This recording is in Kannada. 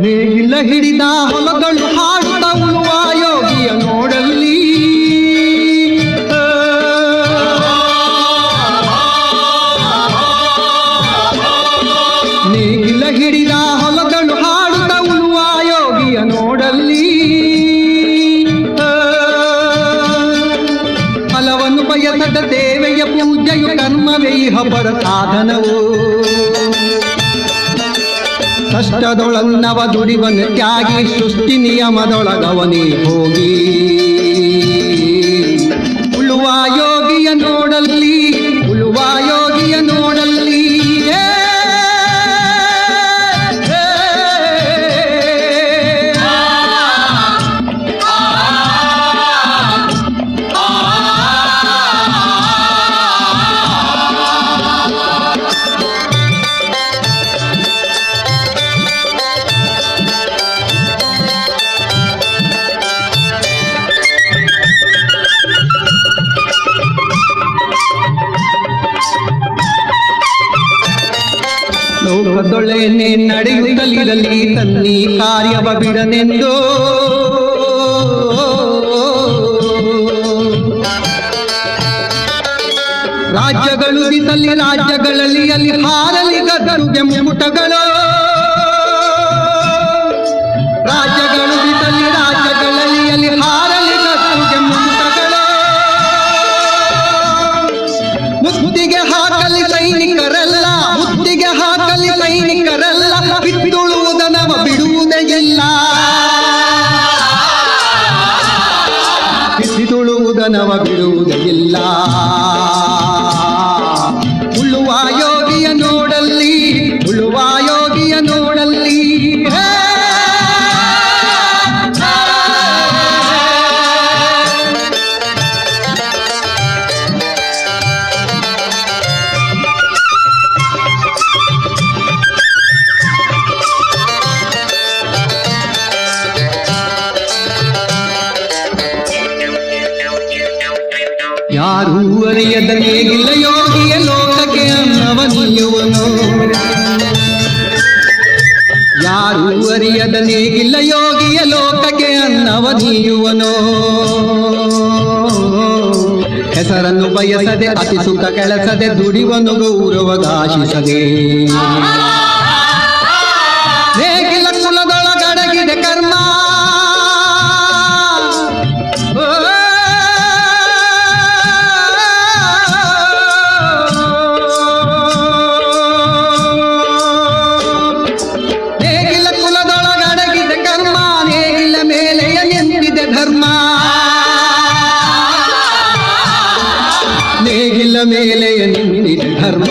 ನೇಗಿಲ ಹಿಡಿದ ಹೊಲಗಳು ಹಾಡುತ್ತ ಉಳುವ ಯೋಗಿಯ ನೋಡಲ್ಲಿ. ನೇಗಿಲ ಹಿಡಿದ ಹೊಲಗಳು ಹಾಡುತ್ತ ಉಳುವ ಯೋಗಿಯ ನೋಡಲ್ಲಿ. ಫಲವನ್ನು ಬಯಸದ ದೇವೆಯ ಪೂಜೆಯು ಕರ್ಮವೇ ಹಬ್ಬರ ಸಾಧನವು. ಕಷ್ಟದೊಳನ್ನವ ದುಡಿವನು ತ್ಯಾಗಿ ಸೃಷ್ಟಿ ನಿಯಮದೊಳಗವನೇ ಹೋಗಿ. ಲೋಕದೊಳೆನೆ ನಡೆಯುತ್ತಲಿರಲಿ ತನ್ನಿ ಕಾರ್ಯವ ಬಿಡನೆಂದು. ರಾಜ್ಯಗಳು ರಾಜ್ಯಗಳಲ್ಲಿ ಅಲ್ಲಿ ಹಾರಲಿ ಗದರುಗೆ ಮುಟಗಳು ಬಿತ್ತುಳುವುದನವ ಬಿಡುವುದೇ ಯಾರೂ ಮೇಗಿಲ್ಲ ಯೋಗಿಯ ಲೋಕಕ್ಕೆ ಅನ್ನವ ನೀಯುವನು ಯಾರು ಅರಿಯದ ನೀಗಿಲ್ಲ ಯೋಗಿಯ ಲೋಕಕ್ಕೆ ಅನ್ನವ ನೀಯುವನು ಹೆಸರನ್ನು ಬಯಸದೆ ಅತಿ ಸುಖ ಕೆಳಸದೆ ದುಡಿವನು ಗೌರವಗಾಶಿಸದೆ ನೇಗಿಲ മേലെ നിന്നിൽ ധർമ്മ